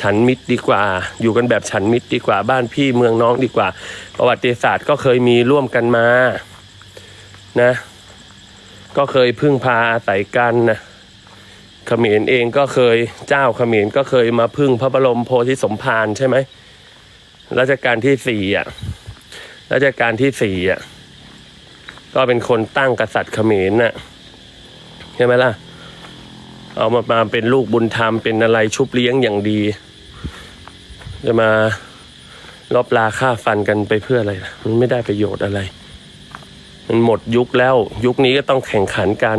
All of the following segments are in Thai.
ฉันมิตรดีกว่า อยู่กันแบบฉันมิตรดีกว่าบ้านพี่เมืองน้องดีกว่า ประวัติศาสตร์ก็เคยมีร่วมกันมานะ ก็เคยพึ่งพาอาศัยกันนะเขมรเองก็เคยเจ้าเขมรก็เคยมาพึ่งพระบรมโพธิสมภารใช่ไหมรัชกาลที่สี่อะรัชกาลที่สี่อะก็เป็นคนตั้งกษัตริย์เขมรน่ะใช่ไหมล่ะ เอามามาเป็นลูกบุญธรรมเป็นอะไรชุบเลี้ยงอย่างดี จะมาลอบลาค่าฟันกันไปเพื่ออะไรล่ะมันไม่ได้ประโยชน์อะไร มันหมดยุคแล้ว ยุคนี้ก็ต้องแข่งขันกัน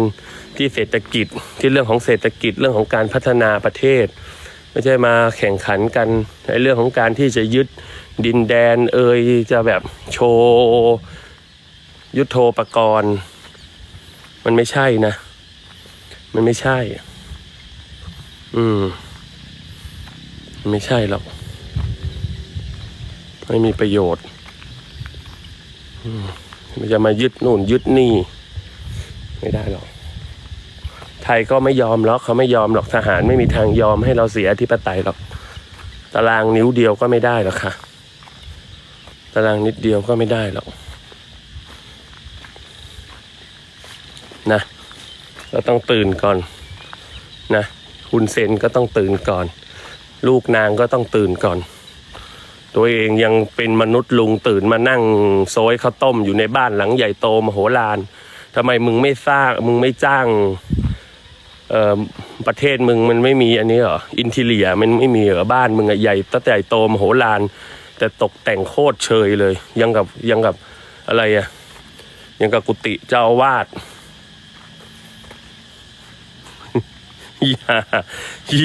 ที่เศรษฐกิจที่เรื่องของเศรษฐกิจเรื่องของการพัฒนาประเทศ ไม่ใช่มาแข่งขันกันในเรื่องของการที่จะยึดดินแดน เอ่ยจะแบบโชว์ยุทโธปกรณ์ มันไม่ใช่นะ มันไม่ใช่ อืม ไม่ใช่หรอก ไม่มีประโยชน์อืมมันจะมายึดนู่นยึดนี่ ไม่ได้หรอก ไทยก็ไม่ยอมหรอกเขาไม่ยอมหรอกทหารไม่มีทางยอมให้เราเสียอธิปไตยหรอก ตารางนิ้วเดียวก็ไม่ได้หรอกค่ะ ตารางนิดเดียวก็ไม่ได้หรอก นะ เราต้องตื่นก่อนนะ คุณเซนก็ต้องตื่นก่อน ลูกนางก็ต้องตื่นก่อน ตัวเองยังเป็นมนุษย์ลุงตื่นมานั่งโซยข้าวต้มอยู่ในบ้านหลังใหญ่โตมโหฬารทำไมมึงไม่สร้างมึงไม่จ้างเอ่อประเทศมึงมันไม่มีอันนี้เหรออินทีเลียมันไม่มีเหรอบ้านมึงอะใหญ่ตั้งแต่ใหญ่โตมโหฬารแต่ตกแต่งโคตรเชยเลย ยังกับยังกับอะไรอะยังกับกุฏิเจ้าวาส อย่า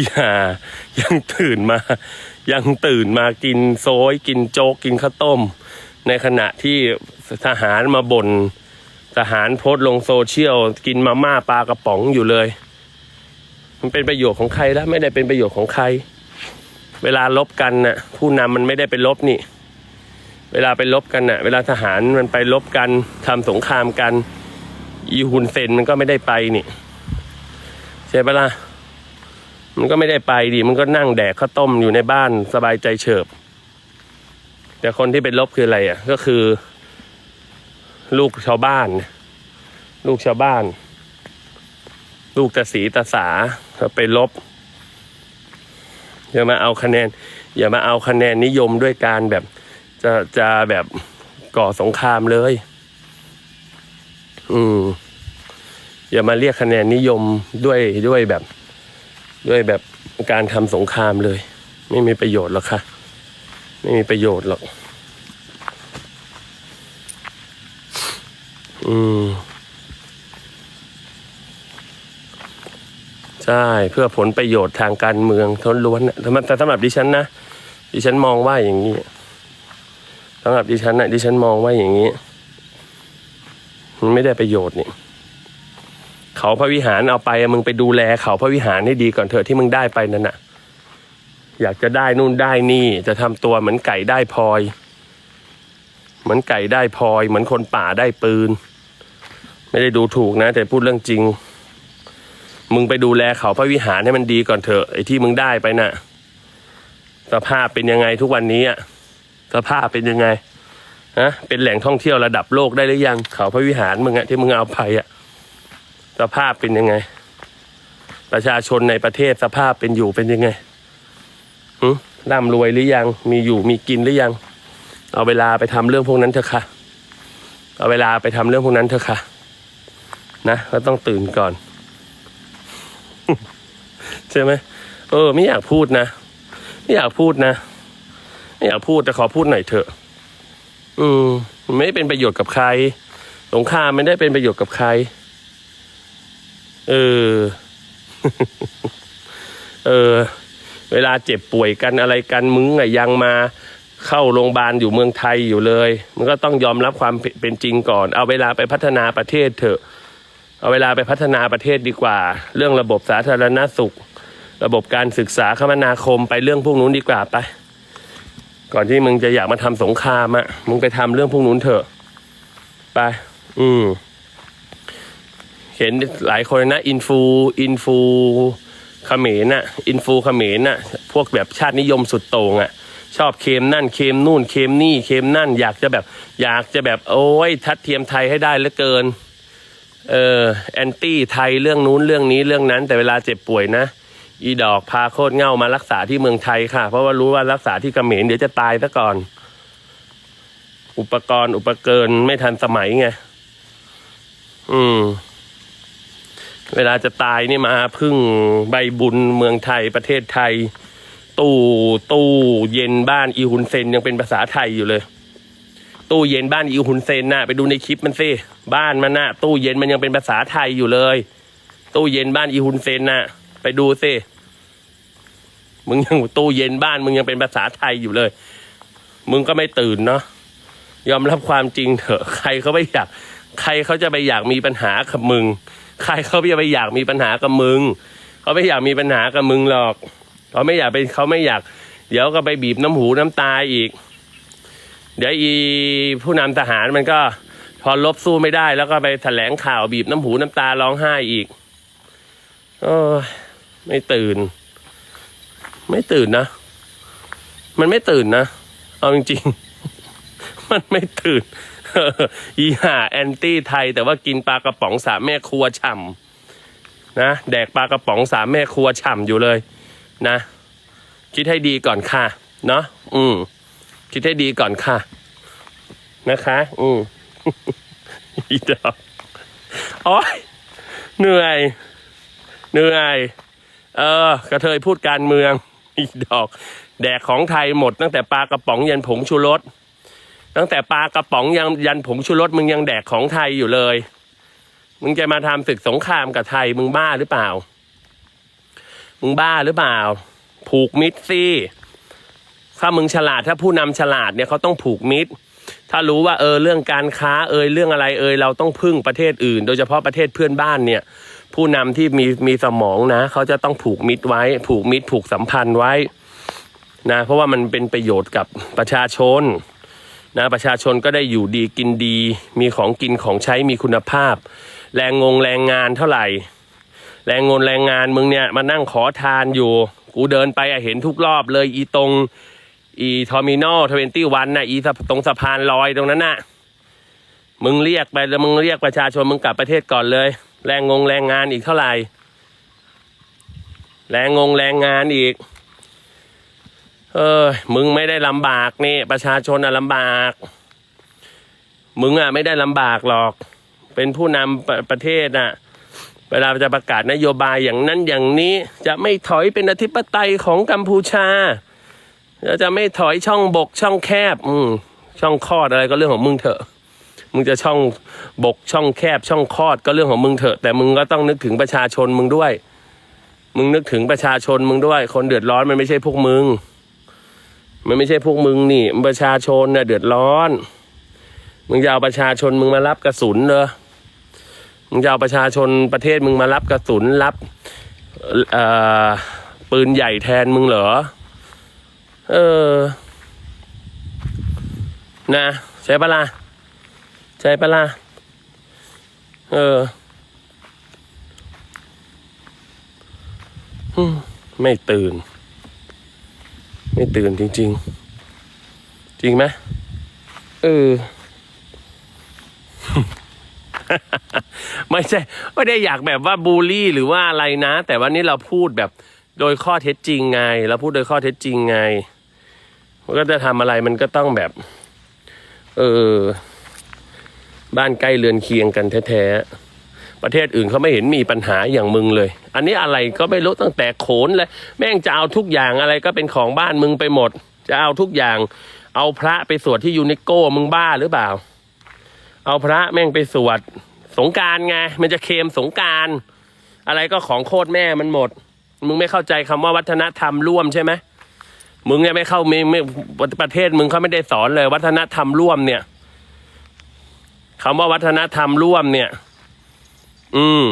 อย่ายังตื่นมา ยังตื่นมากินโซยกินโจ๊กกินข้าวต้ม ในขณะที่ทหารมาบน่นทหารโพสลงโซเชียลกินมาม่าปลากระป๋องอยู่เลย มันเป็นประโยชน์ของใครแล้วไม่ได้เป็นประโยชน์ของใคร เวลาลบกันน่ะ ผู้นำมันไม่ได้ไปลบนี่ เวลาไปลบกันน่ะ เวลาทหารมันไปลบกันทำสงครามกัน อีฮุนเซนมันก็ไม่ได้ไปนี่ ช่ปะล่ะมันก็ไม่ได้ไปดิมันก็นั่งแดกข้าวต้มอยู่ในบ้านสบายใจเฉิบ แต่คนที่เป็นลบคืออะไรอะ ก็คือ ลูกชาวบ้าน ลูกชาวบ้าน ลูกตาสีตาสาเขาไปลบอย่ามาเอาคะแนน อย่ามาเอาคะแนนนิยมด้วยการแบบจะจะแบบก่อสงครามเลย อืม อย่ามาเรียกคะแนนนิยมด้วยด้วยแบบด้วยแบบการทำสงครามเลย ไม่มีประโยชน์หรอกค่ะ ไม่มีประโยชน์หรอก อืม ใช่เพื่อผลประโยชน์ทางการเมืองทนล้วนนะแต่แต่สำหรับดิฉันนะดิฉันมองว่าอย่างนี้สำหรับดิฉันนะดิฉันมองว่าอย่างนี้ มันไม่ได้ประโยชน์นี่ เขาพระวิหารเอาไปมึงไปดูแลเขาพระวิหารให้ดีก่อนเถอะที่มึงได้ไปนั่นน่ะ อยากจะได้นู่นได้นี่จะทำตัวเหมือนไก่ได้พลอย เหมือนไก่ได้พลอย เหมือนคนป่าได้ปืน ไม่ได้ดูถูกนะ แต่พูดเรื่องจริง มึงไปดูแลเขาพระวิหารให้มันดีก่อนเถอะไอ้ที่มึงได้ไปน่ะ สภาพเป็นยังไงทุกวันนี้อะสภาพเป็นยังไงฮะเป็นแหล่งท่องเที่ยวระดับโลกได้หรือยัง เขาพระวิหารมึงอะที่มึงเอาไปอะ สภาพเป็นยังไง ประชาชนในประเทศสภาพเป็นอยู่เป็นยังไงหึร่ำรวยหรือยัง มีอยู่มีกินหรือยัง เอาเวลาไปทำเรื่องพวกนั้นเถอะค่ะ เอาเวลาไปทำเรื่องพวกนั้นเถอะค่ะ นะก็ต้องตื่นก่อน ใช่ไหมเออ ไม่อยากพูดนะ ไม่อยากพูดนะ ไม่อยากพูดแต่ขอพูดหน่อยเถอะ อืมไม่เป็นประโยชน์กับใคร สงครามไม่ได้เป็นประโยชน์กับใคร เออ เออ เวลาเจ็บป่วยกันอะไรกันมึงอะยังมาเข้าโรงพยาบาลอยู่เมืองไทยอยู่เลย มันก็ต้องยอมรับความเป็นจริงก่อน เอาเวลาไปพัฒนาประเทศเถอะ เอาเวลาไปพัฒนาประเทศดีกว่า เรื่องระบบสาธารณสุข ระบบการศึกษาคมนาคมไปเรื่องพวกนู้นดีกว่าไป ก่อนที่มึงจะอยากมาทำสงครามอะมึงไปทำเรื่องพวกนู้นเถอะ ไป อืม เห็นหลายคนนะอินฟูอินฟูเขมรน่ะอินฟูเขมรน่ะพวกแบบชาตินิยมสุดโต่งอะชอบเค็มนั่นเค็มนู่นเค็มนี่เค็มนั่น อยากจะแบบอยากจะแบบโอ้ยทัดเทียมไทยให้ได้เหลือเกินเออแอนตี้ไทยเรื่องนู้นเรื่องนี้เรื่องนั้น แต่เวลาเจ็บป่วยนะ อีดอกพาโคตรเง่ามารักษาที่เมืองไทยค่ะ เพราะว่ารู้ว่ารักษาที่เขมรเดี๋ยวจะตายซะก่อน อุปกรณ์อุปเกินไม่ทันสมัยไงอืม เวลาจะตายนี่มาพึ่งใบบุญเมืองไทยประเทศไทย ตู้ตู้เย็นบ้านอีฮุนเซนยังเป็นภาษาไทยอยู่เลย ตู้เย็นบ้านอีฮุนเซนน่ะไปดูในคลิปมันสิบ้านมันน่ะ ตู้เย็นมันยังเป็นภาษาไทยอยู่เลย ตู้เย็นบ้านอีฮุนเซนน่ะ ไปดูสิมึงยังตู้เย็นบ้านมึงยังเป็นภาษาไทยอยู่เลย มึงก็ไม่ตื่นเนาะยอมรับความจริงเถอะ ใครเขาไม่อยาก ใครเขาจะไปอยากมีปัญหากับมึง ใครเขาจะไปอยากมีปัญหากับมึง เขาไม่อยากมีปัญหากับมึงหรอกเขาไม่อยากเป็นเขาไม่อยาก เดี๋ยวก็ไปบีบน้ำหูน้ำตาอีก เดี๋ยวอีผู้นำทหารมันก็พอลบสู้ไม่ได้ แล้วก็ไปแถลงข่าวบีบน้ำหูน้ำตาร้องไห้อีกโอ้ไม่ตื่น ไม่ตื่นนะ มันไม่ตื่นนะ เอาจริงๆ มันไม่ตื่น อีห่าแอนตี้ไทย แต่ว่ากินปลากระป๋องสามแม่ครัวฉ่ำนะแดกปลากระป๋องสามแม่ครัวฉ่ำอยู่เลย นะ คิดให้ดีก่อนค่ะเนาะอืมคิดให้ดีก่อนค่ะ นะคะ อืมอีดอกโอ้ยเหนื่อย เหนื่อย เออกระเทยพูดการเมือง อีดอก แดกของไทยหมดตั้งแต่ปลากระป๋องยันผงชูรส ตั้งแต่ปลากระป๋องยังยันผงชูรสมึงยังแดกของไทยอยู่เลย มึงจะมาทำศึกสงครามกับไทยมึงบ้าหรือเปล่า มึงบ้าหรือเปล่า ผูกมิตรสิถ้ามึงฉลาดถ้าผู้นำฉลาดเนี่ยเขาต้องผูกมิตร ถ้ารู้ว่าเออเรื่องการค้าเอยเรื่องอะไรเอยเราต้องพึ่งประเทศอื่น โดยเฉพาะประเทศเพื่อนบ้านเนี่ย ผู้นำที่มีมีสมองนะเขาจะต้องผูกมิตรไว้ ผูกมิตรผูกสัมพันธ์ไว้นะเพราะว่ามันเป็นประโยชน์กับประชาชน นะประชาชนก็ได้อยู่ดีกินดี มีของกินของใช้มีคุณภาพ แรงงงแรงงานเท่าไหร่ แรงงนแรงงานมึงเนี่ยมานั่งขอทานอยู่ กูเดินไปอะเห็นทุกรอบเลยอีตรงอีทอมินอลทเวนตี้วันน่ะอีตรงสะพานลอยตรงนั้นน่ะมึงเรียกไปแล้วมึงเรียกประชาชนมึงกลับประเทศก่อนเลย แรงงงแรงงานอีกเท่าไหร่ แรงงงแรงงานอีก เออ มึงไม่ได้ลำบากนี่ ประชาชนอะลำบาก มึงอะไม่ได้ลำบากหรอก เป็นผู้นำประประเทศน่ะเวลาจะประกาศนโยบายอย่างนั้นอย่างนี้จะไม่ถอยเป็นอธิปไตยของกัมพูชาแล้วจะไม่ถอยช่องบกช่องแคบ อืมช่องคลอดอะไรก็เรื่องของมึงเถอะ มึงจะช่องบกช่องแคบ ช่องคลอดก็เรื่องของมึงเถอะ แต่มึงก็ต้องนึกถึงประชาชนมึงด้วย มึงนึกถึงประชาชนมึงด้วย คนเดือดร้อนมันไม่ใช่พวกมึง มันไม่ใช่พวกมึงนี่ประชาชนน่ะเดือดร้อน มึงจะเอาประชาชนมึงมารับกระสุนเหรอมึงจะเอาประชาชนประเทศมึงมารับกระสุนรับเอ่อปืนใหญ่แทนมึงเหรอ เออ นะ ใช่ปะล่ะใช่ปะล่ะเออไม่ตื่น ไม่ตื่นจริง ๆ จริงไหมเออ ไม่ใช่ไม่ได้อยากแบบว่าบูลลี่หรือว่าอะไรนะ แต่วันนี้เราพูดแบบโดยข้อเท็จจริงไง เราพูดโดยข้อเท็จจริงไงมันก็จะทำอะไรมันก็ต้องแบบ เออ บ้านใกล้เรือนเคียงกันแท้ๆ ประเทศอื่นเขาไม่เห็นมีปัญหาอย่างมึงเลย อันนี้อะไรก็ไม่รู้ตั้งแต่โขนเลยแม่งจะเอาทุกอย่างอะไรก็เป็นของบ้านมึงไปหมด จะเอาทุกอย่าง เอาพระไปสวดที่ยูนิโก้มึงบ้าหรือเปล่า เอาพระแม่งไปสวดสงการไง มันจะเคมสงการอะไรก็ของโคตรแม่มันหมด มึงไม่เข้าใจคำว่าวัฒนธรรมร่วมใช่ไหมมึงเนี่ยไม่เข้าไม่ไม่ประเทศมึงเขาไม่ได้สอนเลย วัฒนธรรมร่วมเนี่ยคำว่าวัฒนธรรมร่วมเนี่ย อืม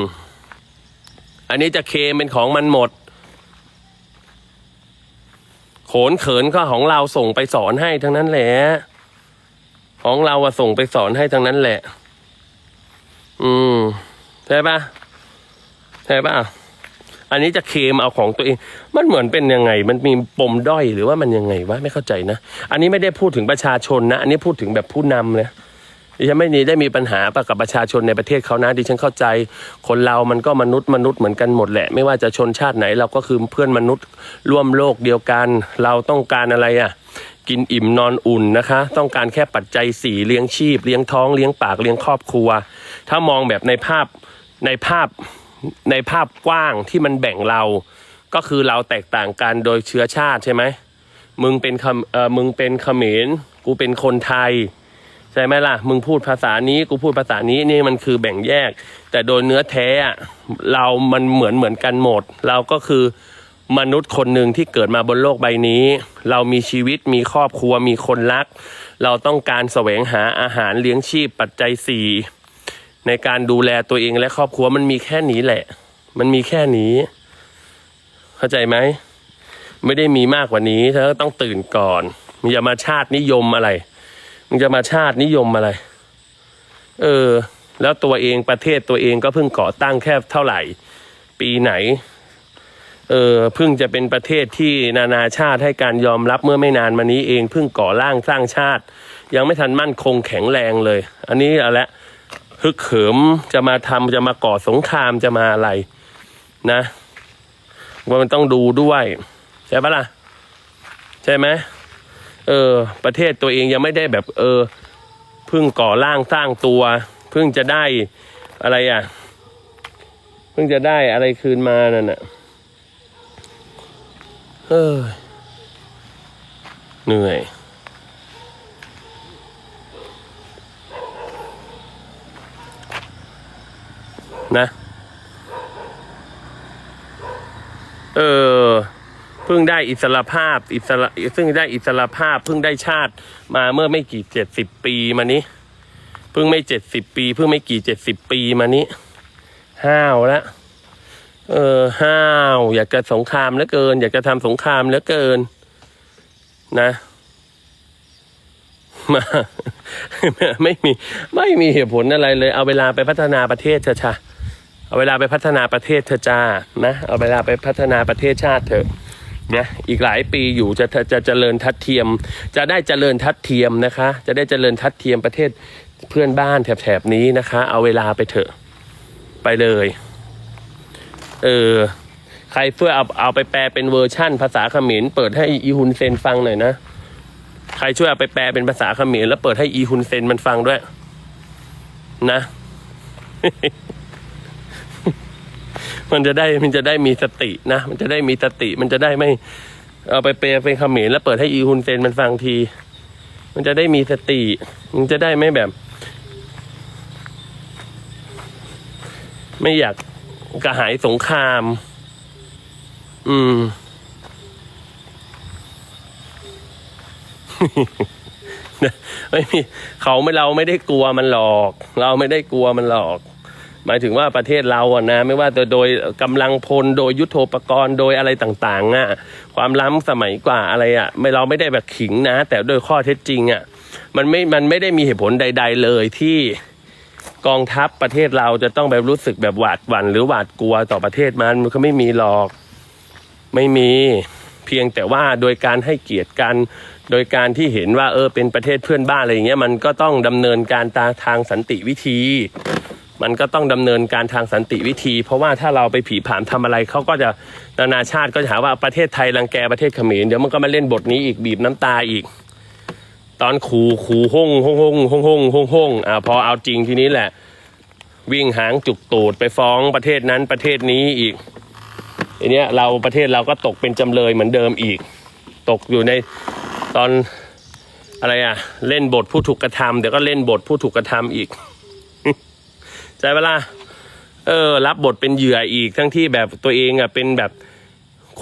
อันนี้จะเคมเป็นของมันหมด โขนเขินก็ของเราส่งไปสอนให้ทั้งนั้นแหละ ของเราอะส่งไปสอนให้ทั้งนั้นแหละ อืมใช่ปะใช่ปะอันนี้จะเคมเอาของตัวเอง มันเหมือนเป็นยังไง มันมีปมด้อยหรือว่ามันยังไงวะไม่เข้าใจนะ อันนี้ไม่ได้พูดถึงประชาชนนะ อันนี้พูดถึงแบบผู้นำเลย ดิฉันไม่ได้ได้มีปัญหาปะกับประชาชนในประเทศเขานะดิฉันเข้าใจ คนเรามันก็มนุษย์มนุษย์เหมือนกันหมดแหละ ไม่ว่าจะชนชาติไหนเราก็คือเพื่อนมนุษย์ร่วมโลกเดียวกัน เราต้องการอะไรอะกินอิ่มนอนอุ่นนะคะ ต้องการแค่ปัจจัยสี่เลี้ยงชีพ เลี้ยงท้องเลี้ยงปากเลี้ยงครอบครัว ถ้ามองแบบในภาพในภาพในภาพกว้างที่มันแบ่งเรา ก็คือเราแตกต่างกันโดยเชื้อชาติใช่ไหมมึงเป็นคำเอ่อมึงเป็นเขมรกูเป็นคนไทย ใช่ไหมล่ะ มึงพูดภาษานี้กูพูดภาษานี้นี่มันคือแบ่งแยก แต่โดยเนื้อแท้อะเรามันเหมือนเหมือนกันหมด เราก็คือมนุษย์คนหนึ่งที่เกิดมาบนโลกใบนี้ เรามีชีวิตมีครอบครัวมีคนรัก เราต้องการแสวงหาอาหารเลี้ยงชีพปัจจัยสี่ในการดูแลตัวเองและครอบครัวมันมีแค่นี้แหละ มันมีแค่นี้ เข้าใจไหม ไม่ได้มีมากกว่านี้เธอต้องตื่นก่อนมึงอย่ามาชาตินิยมอะไร มึงจะมาชาตินิยมอะไร เออ แล้วตัวเองประเทศตัวเองก็เพิ่งก่อตั้งแค่เท่าไหร่ ปีไหน เออเพิ่งจะเป็นประเทศที่นานาชาติให้การยอมรับเมื่อไม่นานมานี้เองเพิ่งก่อร่างสร้างชาติ ยังไม่ทันมั่นคงแข็งแรงเลย อันนี้เอาละฮึกเหิมจะมาทำจะมาก่อสงครามจะมาอะไร นะว่ามันต้องดูด้วย ใช่ปะล่ะ ใช่ไหม เออประเทศตัวเองยังไม่ได้แบบเออเพิ่งก่อร่างสร้างตัวเพิ่งจะได้อะไรอะเพิ่งจะได้อะไรคืนมานั่นน่ะเออเหนื่อย นะ เออ เพิ่งได้อิสรภาพอิสระซึ่งได้อิสรภาพเพิ่งได้ชาติมาเมื่อไม่กี่เจ็ดสิบปีมานี้เพิ่งไม่เจ็ดสิบปีเพิ่งไม่กี่เจ็ดสิบปีมานี้ห้าวแล้วเออห้าว อยากจะสงครามเหลือเกิน อยากจะทำสงครามเหลือเกิน นะมาไม่มีไม่มีเหตุผลอะไรเลย เอาเวลาไปพัฒนาประเทศเถอะชะเอาเวลาไปพัฒนาประเทศเถอะจ้านะ เอาเวลาไปพัฒนาประเทศชาติเถอะ นะอีกหลายปีอยู่จะจะจะเจริญทัดเทียม จะได้เจริญทัดเทียมนะคะ จะได้เจริญทัดเทียมประเทศเพื่อนบ้านแถบนี้นะคะ เอาเวลาไปเถอะไปเลย เออใครเพื่อเอาเอาไปแปลเป็นเวอร์ชั่น ภาษาเขมรเปิดให้อีฮุนเซนฟังหน่อยนะใครช่วยเอาไปแปลเป็นภาษาเขมรแล้วเปิดให้อีฮุนเซนมันฟังด้วย นะ มันจะได้มันจะได้มีสตินะ มันจะได้มีสติ มันจะได้ไม่เอาไปแปลเป็นเขมรแล้วเปิดให้อีฮุนเซนมันฟังที มันจะได้มีสติ มันจะได้ไม่แบบ ไม่อยากกระหายสงคราม อืม ไม่มีเขาไม่เราไม่ได้กลัวมันหรอก เราไม่ได้กลัวมันหรอก หมายถึงว่าประเทศเราอะนะไม่ว่าจะโดยกำลังพลโดยยุทโธปกรณ์โดยอะไรต่างๆอะความล้ำสมัยกว่าอะไรอะไม่เราไม่ได้แบบขิงนะ แต่โดยข้อเท็จจริงอะมันไม่มันไม่ได้มีเหตุผลใด ๆ เลยที่กองทัพประเทศเราจะต้องแบบรู้สึกแบบหวาดหวั่นหรือหวาดกลัวต่อประเทศมันมันก็ไม่มีหรอกไม่มีเพียงแต่ว่าโดยการให้เกียรติกันโดยการที่เห็นว่าเออเป็นประเทศเพื่อนบ้านอะไรอย่างเงี้ยมันก็ต้องดำเนินการตาทางสันติวิธี มันก็ต้องดำเนินการทางสันติวิธี เพราะว่าถ้าเราไปผีผามทำอะไรเขาก็จะนานาชาติก็จะหาว่าประเทศไทยรังแกประเทศเขมรเดี๋ยวมันก็มาเล่นบทนี้อีกบีบน้ำตาอีก ตอนขู่ขู่ห้องห้องห้องห้องห้องห้องห้องอ่าพอเอาจริงทีนี้แหละ วิ่งหางจุกตูดไปฟ้องประเทศนั้นประเทศนี้อีกทีเนี้เราประเทศเราก็ตกเป็นจำเลยเหมือนเดิมอีก ตกอยู่ในตอนอะไรอะเล่นบทผู้ถูกกระทำเดี๋ยวก็เล่นบทผู้ถูกกระทำอีก ใช่ปะล่ะเออ รับบทเป็นเหยื่ออีกทั้งที่แบบตัวเองอะเป็นแบบ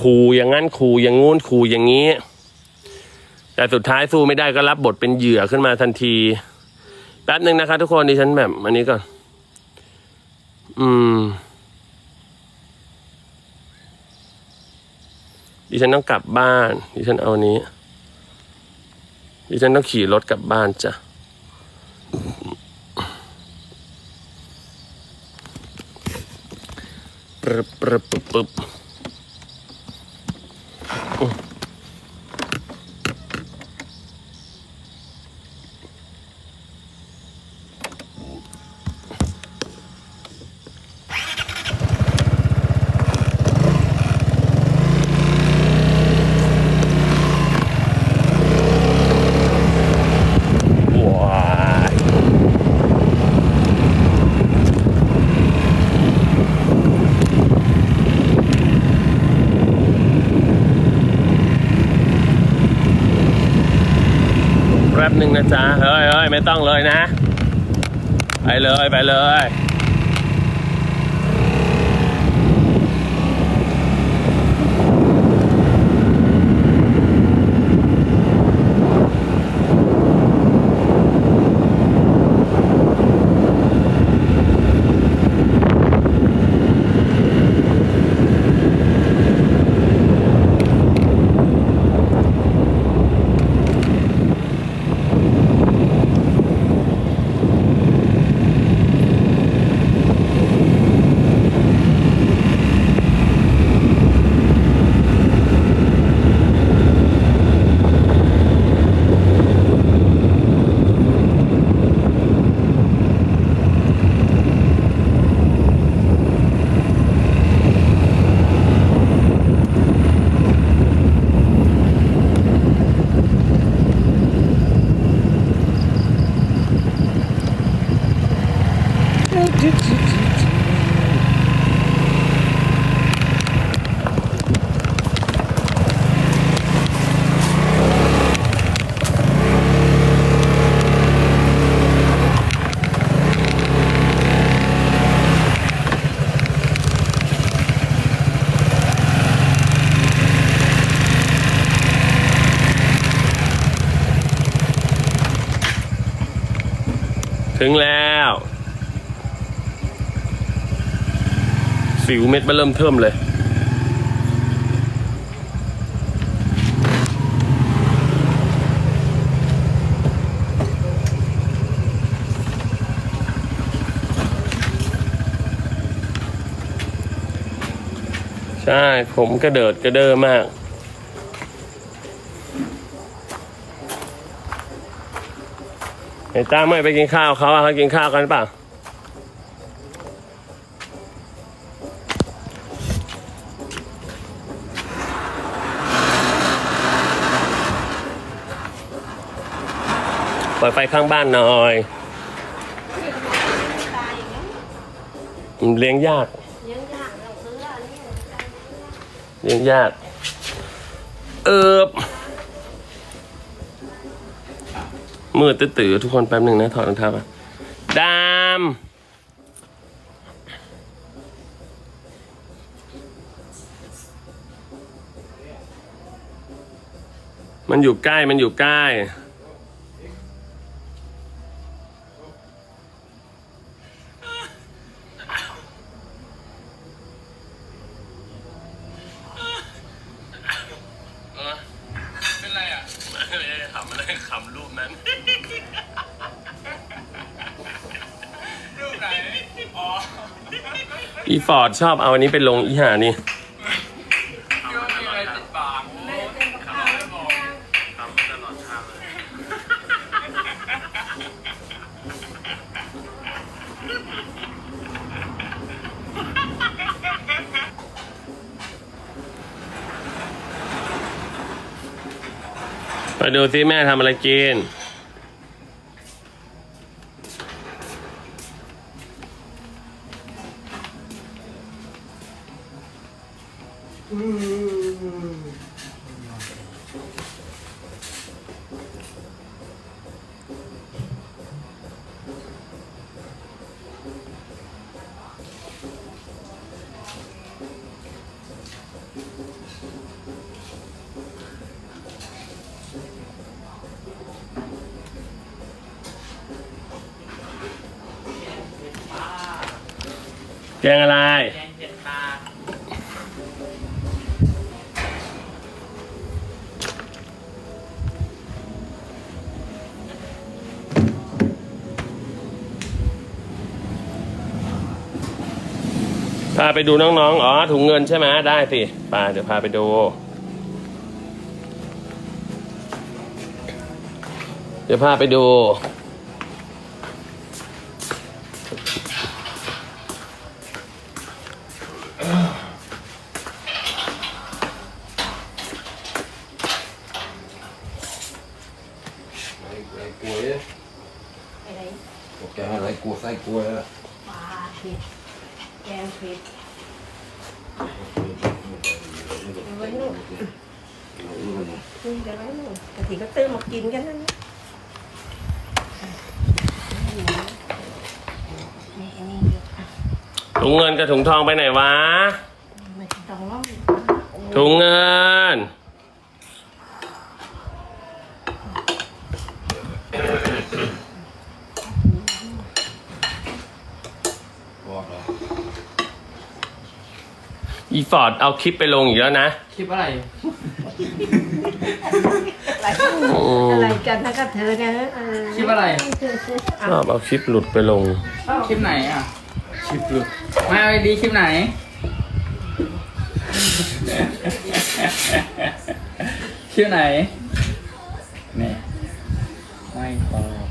ขู่อย่างนั้นขู่อย่างงู้นขู่อย่างนี้ แต่สุดท้ายสู้ไม่ได้ก็รับบทเป็นเหยื่อขึ้นมาทันทีแป๊บหนึ่งนะคะ ทุกคนดิฉันแบบอันนี้ก่อน อืม ดิฉันต้องกลับบ้าน ดิฉันเอานี้ ดิฉันต้องขี่รถกลับบ้านจ้ะ Prr, prr, prr, prr. นึ่งนะจ๊ะเฮ้ยเฮ้ยไม่ต้องเลยนะ ไปเลยไปเลย ถึงแล้ว สิวเม็ดมาเริ่มเทิมเลย ใช่ ผมกระเดิดกระเดอมาก ไอ้ต้าไม่ไปกินข้าวเขาอะเขากินข้าวกันเปล่าเปิดไฟข้างบ้านหน่อยเลี้ยงยาก เลี้ยงยาก เออันนี้เลี้ยงยากเอิบ มืดตื้อทุกคนแป๊บหนึ่งนะถอดรองเท้าก่อนดามมันอยู่ใกล้ มันอยู่ใกล้เป็นไรอะไม่ได้ขำอะไรขำรูปนั้น รูปไหน อ๋อ อีฟอร์ดชอบเอาอันนี้ไปลงอีหานี่ ไปดูซิแม่ทำอะไรกิน แกงอะไร แกาไปดูน้องๆ อ๋อ ถุงเงินใช่ไหมได้สิไปเดี๋ยวพาไปดู เดี๋ยวพาไปดู กินกันนั่นถุงเงินกับถุงทองไปไหนวะม่ถุงเงินอีฟอร์ดเอาคลิปไปลงอีกแล้วนะ คลิปอะไร อะไรกันนะกับเธอเนี่ยเออคลิปอะไรชอบเอาคลิปหลุดไปลง คลิปไหนอะ คลิปหลุดมาเอาดีๆคลิปไหน คลิปไหนเนี่ยไม่ตอบ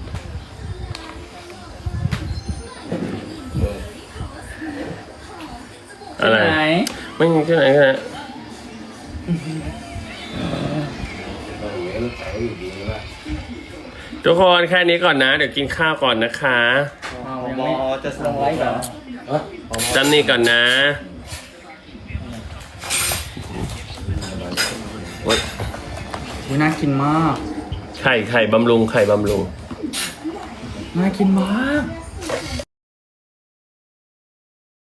อะไรคลิปไหนไม่มีที่ไหนกันนะ ทุกคนแค่นี้ก่อนนะ เดี๋ยวกินข้าวก่อนนะคะเอายังไม่จะลงไลฟ์เหรอฮะจำนี่ก่อนนะโอ๊ยอุ๊ยน่ากินมาก ไข่ไข่บำรุงไข่บำรุง น่ากินมาก